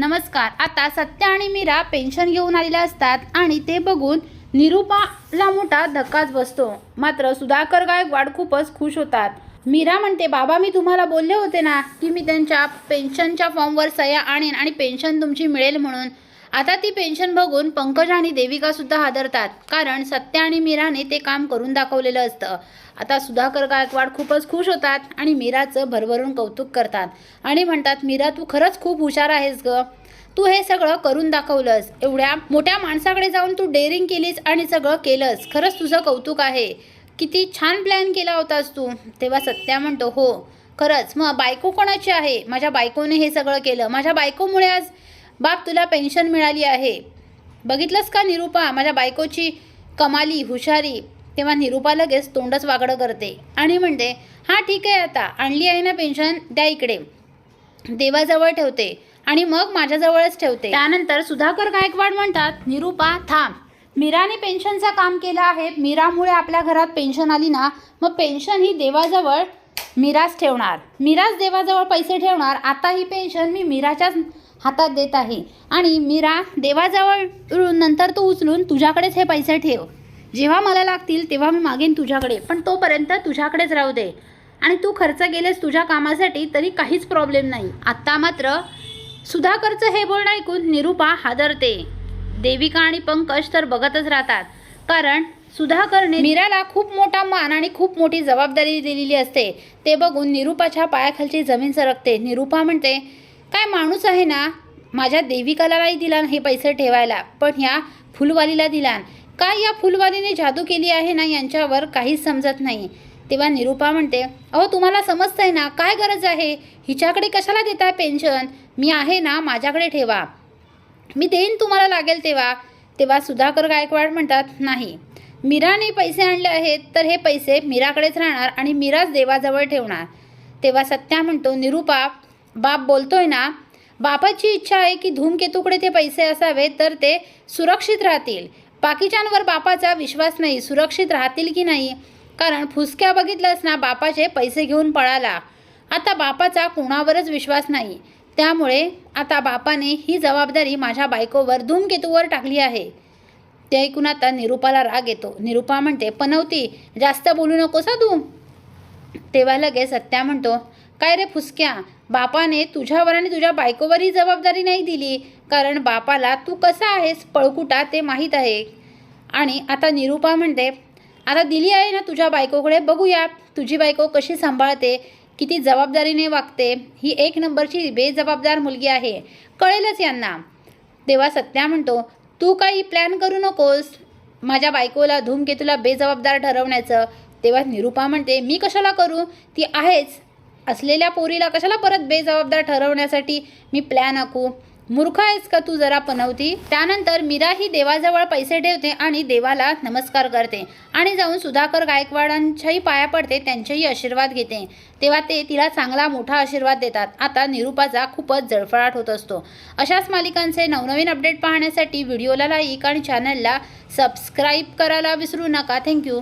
नमस्कार. आता सत्य आणि मीरा पेन्शन घेऊन आलेल्या असतात आणि ते बघून निरुपाला मोठा धक्काच बसतो. मात्र सुधाकर गायकवाड खूपच खुश होतात. मीरा म्हणते बाबा मी तुम्हाला बोलले होते ना की मी त्यांच्या पेन्शनच्या फॉर्मवर सह्या आणेन आणि पेन्शन तुमची मिळेल म्हणून. आता ती पेन्शन बघून पंकज आणि देविका सुद्धा हादरतात. कारण सत्य आणि मीराने ते काम करून दाखवलेलं असतं. आता सुधाकर गायकवाड खूपच खुश होतात आणि मीराचं भरभरून कौतुक करतात. आणि म्हणतात मीरा तू खरंच खूप हुशार आहेस ग. तू हे सगळं करून दाखवलंस. एवढ्या मोठ्या माणसाकडे जाऊन तू डेअरिंग केलीस आणि सगळं केलंस. खरंच तुझं कौतुक आहे. किती छान प्लॅन केला होतास तू. तेव्हा सत्या म्हणतो हो खरंच. मग बायको कोणाची आहे? माझ्या बायकोने हे सगळं केलं. माझ्या बायकोमुळे आज बाप तुला पेन्शन मिळाली आहे. बघितलंस का निरूपा? माझ्या बायकोची कमाली हुशारी. तेव्हा निरूपा लगेच तोंडच वागडं करते. आणि म्हणते हां ठीक आहे आता. आणली आहे ना पेन्शन? द्या इकडे. देवाजवळ ठेवते. आणि मग माझ्याजवळच ठेवते. त्यानंतर सुधाकर गायकवाड म्हणतात निरूपा थांब. मीराने पेन्शनचं काम केलं आहे. मीरामुळे आपल्या घरात पेन्शन आली ना मग पेन्शन ही देवाजवळ मीराच ठेवणार. मीराच देवाजवळ पैसे ठेवणार. आता ही पेन्शन मी मीराच्याच हातात देत आहे. आणि मीरा देवाजवळ नंतर तू उचलून तुझ्याकडेच हे पैसे ठेव. जेव्हा मला लागतील तेव्हा मी मागेन तुझ्याकडे पण तोपर्यंत तुझ्याकडेच राहू दे. आणि तू खर्च केलेस तुझ्या कामासाठी तरी काहीच प्रॉब्लेम नाही. आत्ता मात्र सुधाकरचं हे बोलणं ऐकून निरूपा हादरते. देविका आणि पंकज तर बघतच राहतात. कारण सुधाकरने मीराला खूप मोठा मान आणि खूप मोठी जबाबदारी दिलेली असते. ते बघून निरूपाच्या पायाखालची जमीन सरकते. निरूपा म्हणते काय माणूस आहे ना माझ्या देविकालाही दिला हे पैसे ठेवायला पण ह्या फुलवालीला दिला काय या फुलवालीने जादू केली आहे ना यांच्यावर काहीच समजत नाही. तेव्हा निरूपा म्हणते अहो तुम्हाला समजतंय ना काय गरज आहे? हिच्याकडे कशाला देताय पेन्शन मी आहे ना माझ्याकडे ठेवा. मी देईन तुम्हाला लागेल तेव्हा. तेव्हा सुधाकर गायकवाड म्हणतात नाही. मीराने पैसे आणले आहेत तर हे पैसे मीराकडेच राहणार आणि मीराच देवाजवळ ठेवणार. तेव्हा सत्या म्हणतो निरूपा बाप बोलतोय ना बापाची इच्छा आहे की धूमकेतूकडे ते पैसे असावे तर ते सुरक्षित राहतील. बाकीच्यांवर बापाचा विश्वास नाही सुरक्षित राहतील की नाही? कारण फुसक्या बघितलंच ना बापाचे पैसे घेऊन पळाला. आता बापाचा कोणावरच विश्वास नाही. त्यामुळे आता बापाने ही जबाबदारी माझ्या बायकोवर धूमकेतूवर टाकली आहे. ते ऐकून आता निरूपाला राग येतो. निरूपा म्हणते पनवती जास्त बोलू नकोस तू? तेव्हा लगेच सत्या म्हणतो काय रे फुसक्या? बापाने तुझ्यावर आणि तुझ्या बायकोवर ही जबाबदारी नाही दिली कारण बापाला तू कसा आहेस पळकुटा ते माहीत आहे. आणि आता निरूपा म्हणते आता दिली आहे ना तुझ्या बायकोकडे बघूया तुझी बायको कशी सांभाळते किती जबाबदारीने वागते ही एक नंबरची बेजबाबदार मुलगी आहे कळेलच यांना. तेव्हा सत्या म्हणतो तू काही प्लॅन करू नकोस माझ्या बायकोला धूमकेतूला बेजबाबदार ठरवण्याचं. तेव्हा निरूपा म्हणते मी कशाला करू? ती आहेच असलेल्या पोरीला कशाला परत बेजबाबदार ठरवण्यासाठी मी प्लॅन आखू? मूर्ख आहेस का तू जरा पनवती त्यानंतर मीरा ही देवाजवळ पैसे ठेवते आणि देवाला नमस्कार करते आणि जाऊन सुधाकर गायकवाडांच्याही पाया पडते त्यांचेही आशीर्वाद घेते. तेव्हा ते तिला चांगला मोठा आशीर्वाद देतात. आता निरूपाचा खूपच जळफळाट होत असतो. अशाच मालिकांचे नवनवीन अपडेट पाहण्यासाठी व्हिडिओला लाईक आणि चॅनलला सबस्क्राईब करायला विसरू नका. थँक्यू